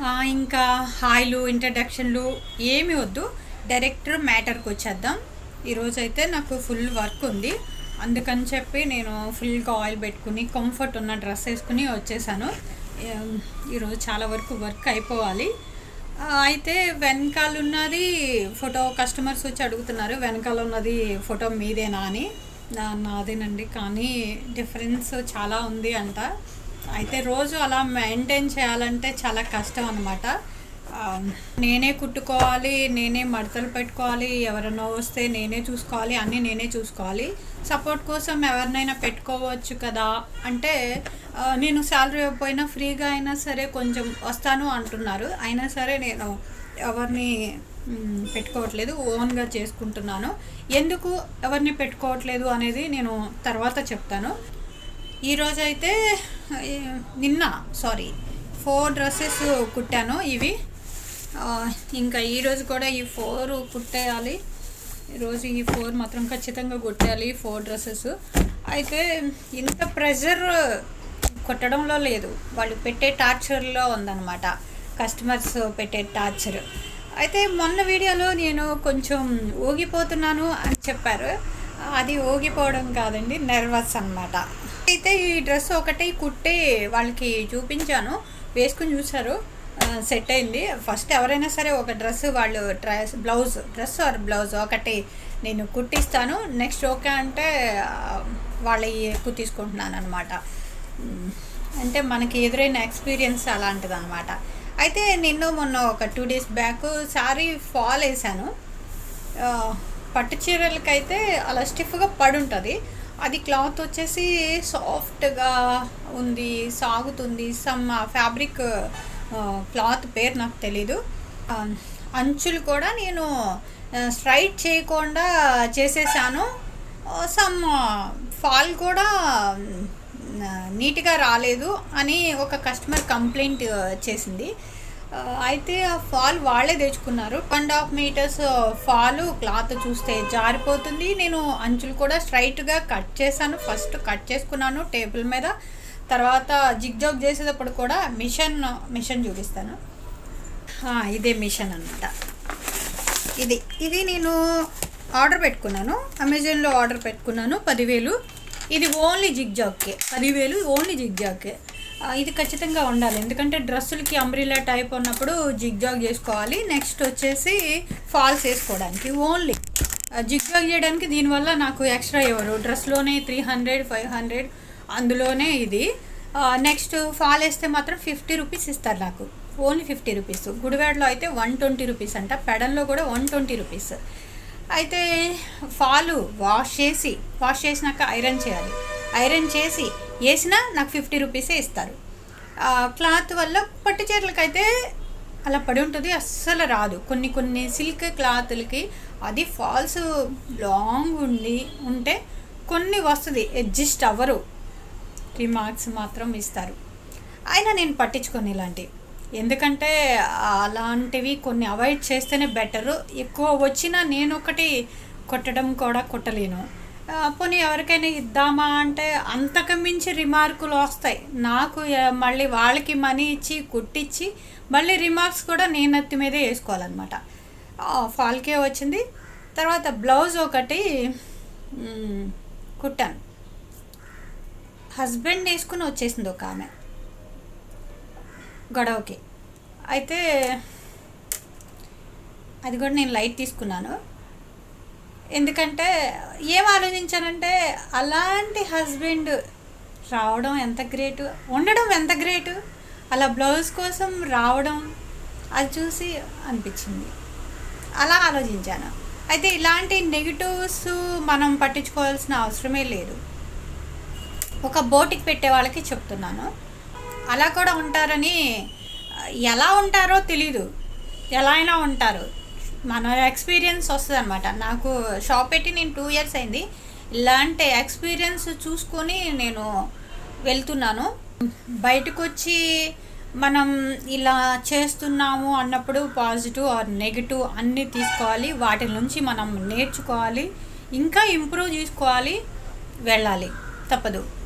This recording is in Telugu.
ఇంకా హాయ్లు ఇంట్రడక్షన్లు ఏమి వద్దు. డైరెక్ట్ మ్యాటర్కి వచ్చేద్దాం. ఈరోజు అయితే నాకు ఫుల్ వర్క్ ఉంది. అందుకని చెప్పి నేను ఫుల్గా ఆయిల్ పెట్టుకుని కంఫర్ట్ ఉన్న డ్రెస్ వేసుకుని వచ్చేసాను. ఈరోజు చాలా వరకు వర్క్ అయిపోవాలి. అయితే వెనకాల ఉన్నది ఫోటో కస్టమర్స్ వచ్చి అడుగుతున్నారు. వెనకాల ఉన్నది ఫోటో మీదేనా అని. నా- నాదేనండి. కానీ డిఫరెన్స్ చాలా ఉంది అంట. అయితే రోజు అలా మెయింటైన్ చేయాలంటే చాలా కష్టం అనమాట నేనే కుట్టుకోవాలి నేనే మడతలు పెట్టుకోవాలి ఎవరైనా వస్తే నేనే చూసుకోవాలి అన్నీ నేనే చూసుకోవాలి. సపోర్ట్ కోసం ఎవరినైనా పెట్టుకోవచ్చు కదా? అంటే నేను శాలరీ పోయినా ఫ్రీగా అయినా సరే కొంచెం వస్తాను అంటున్నారు. అయినా సరే నేను ఎవరిని పెట్టుకోవట్లేదు ఓన్గా చేసుకుంటున్నాను. ఎందుకు ఎవరిని పెట్టుకోవట్లేదు అనేది నేను తర్వాత చెప్తాను. ఈరోజు అయితే నిన్న సారీ ఫోర్ డ్రెస్సెస్ కుట్టాను ఇవి. ఇంకా ఈరోజు కూడా ఈ ఫోర్ కుట్టేయాలి. ఈరోజు ఈ ఫోర్ మాత్రం ఖచ్చితంగా కుట్టేయాలి ఈ ఫోర్ డ్రెస్సెస్. అయితే ఇంత ప్రెషర్ కొట్టడంలో లేదు. వాళ్ళు పెట్టే టార్చర్లో ఉందన్నమాట. కస్టమర్స్ పెట్టే టార్చర్. అయితే మొన్న వీడియోలో నేను కొంచెం ఊగిపోతున్నాను అని చెప్పారు. అది ఊగిపోవడం కాదండి నర్వస్ అనమాట అయితే ఈ డ్రెస్ ఒకటి కుట్టి వాళ్ళకి చూపించాను. వేసుకుని చూసారు సెట్ అయింది. ఫస్ట్ ఎవరైనా సరే ఒక డ్రెస్ వాళ్ళు dress blouse dress or blouse ఒకటి నేను కుట్టిస్తాను. నెక్స్ట్ ఓకే అంటే వాళ్ళవి వాళ్ళ ఎక్కువ తీసుకుంటున్నాను అనమాట అంటే మనకి ఎదురైన ఎక్స్పీరియన్స్ అలాంటిది అనమాట అయితే నిన్న మొన్న ఒక two days back sari fall వేసాను పట్టు చీరలకైతే అలా స్టిఫ్గా పడుంటుంది. అది క్లాత్ వచ్చేసి సాఫ్ట్గా ఉంది సాగుతుంది. సమ్ ఫ్యాబ్రిక్ క్లాత్ పేరు నాకు తెలీదు. అంచులు కూడా నేను స్ట్రైట్ చేయకుండా చేసేసాను. సమ్ ఫాల్ కూడా నీట్గా రాలేదు అని ఒక కస్టమర్ కంప్లైంట్ చేసింది. అయితే ఆ ఫాల్ వాళ్ళే తెచ్చుకున్నారు. And half metres fall cloth చూస్తే జారిపోతుంది. నేను అంచులు కూడా స్ట్రైట్గా కట్ చేశాను. ఫస్ట్ కట్ చేసుకున్నాను టేబుల్ మీద. తర్వాత జిగ్జాగ్ చేసేటప్పుడు కూడా మిషన్ మిషన్ చూపిస్తాను. ఇదే మిషన్ అనమాట ఇది ఇది నేను ఆర్డర్ పెట్టుకున్నాను. అమెజాన్లో ఆర్డర్ పెట్టుకున్నాను పదివేలు. ఇది ఓన్లీ జిగ్జాగ్కే పదివేలు ఓన్లీ జిగ్జాగ్కే ఇది ఖచ్చితంగా ఉండాలి. ఎందుకంటే డ్రెస్సులకి అంబ్రిలా టైప్ ఉన్నప్పుడు జిగ్జాగ్ చేసుకోవాలి. నెక్స్ట్ వచ్చేసి ఫాల్స్ వేసుకోవడానికి ఓన్లీ జిగ్జాగ్ చేయడానికి దీనివల్ల నాకు ఎక్స్ట్రా ఇవ్వరు డ్రెస్లోనే త్రీ హండ్రెడ్ ఫైవ్ హండ్రెడ్ అందులోనే ఇది. నెక్స్ట్ ఫాల్ వేస్తే మాత్రం ఫిఫ్టీ రూపీస్ ఇస్తారు నాకు. ఓన్లీ ఫిఫ్టీ రూపీస్ గుడివాడలో అయితే వన్ ట్వంటీ రూపీస్ అంట. పెడన్లో కూడా వన్ ట్వంటీ రూపీస్ అయితే ఫాలు వాష్ చేసి వాష్ చేసినాక ఐరన్ చేయాలి. ఐరన్ చేసి వేసినా నాకు ఫిఫ్టీ రూపీసే ఇస్తారు. క్లాత్ వల్ల పట్టు చీరలకైతే అలా పడి ఉంటుంది అస్సలు రాదు. కొన్ని కొన్ని సిల్క్ క్లాత్లకి అది ఫాల్స్ లాంగ్ ఉండి ఉంటే కొన్ని వస్తుంది అడ్జస్ట్ అవ్వరు. రిమార్క్స్ మాత్రం ఇస్తారు. అయినా నేను పట్టించుకొని ఇలాంటివి ఎందుకంటే అలాంటివి కొన్ని అవాయిడ్ చేస్తేనే బెటరు. ఎక్కువ వచ్చినా నేను ఒకటి కొట్టడం కూడా కొట్టలేను. పోనీ ఎవరికైనా ఇద్దామా అంటే అంతకు మించి రిమార్కులు వస్తాయి. నాకు మళ్ళీ వాళ్ళకి మనీ ఇచ్చి కుట్టించి మళ్ళీ రిమార్క్స్ కూడా నేను నెత్తి మీదే వేసుకోవాలన్నమాట. ఫాల్కే వచ్చింది. తర్వాత బ్లౌజ్ ఒకటి కుట్టాను. హస్బెండ్ వేసుకుని వచ్చేసింది ఒక ఆమె గొడవకి. అయితే అది కూడా నేను లైట్ తీసుకున్నాను. ఎందుకంటే ఏం ఆలోచించానంటే అలాంటి హస్బెండ్ రావడం ఎంత గ్రేటు ఉండడం ఎంత గ్రేటు అలా బ్లౌజ్ కోసం రావడం అది చూసి అనిపించింది. అలా ఆలోచించాను. అయితే ఇలాంటి నెగిటివ్స్ మనం పట్టించుకోవాల్సిన అవసరమే లేదు. ఒక బోటికి పెట్టే వాళ్ళకి చెప్తున్నాను. అలా కూడా ఉంటారని ఎలా ఉంటారో తెలీదు. ఎలా అయినా ఉంటారు. మన ఎక్స్పీరియన్స్ వస్తుంది అనమాట నాకు షాప్ పెట్టి నేను టూ ఇయర్స్ అయింది. ఇలాంటి ఎక్స్పీరియన్స్ చూసుకొని నేను వెళ్తున్నాను. బయటకు వచ్చి మనం ఇలా చేస్తున్నాము అన్నప్పుడు పాజిటివ్ ఆర్ నెగిటివ్ అన్నీ తీసుకోవాలి. వాటి నుంచి మనం నేర్చుకోవాలి. ఇంకా ఇంప్రూవ్ చేసుకోవాలి. వెళ్ళాలి. తప్పదు.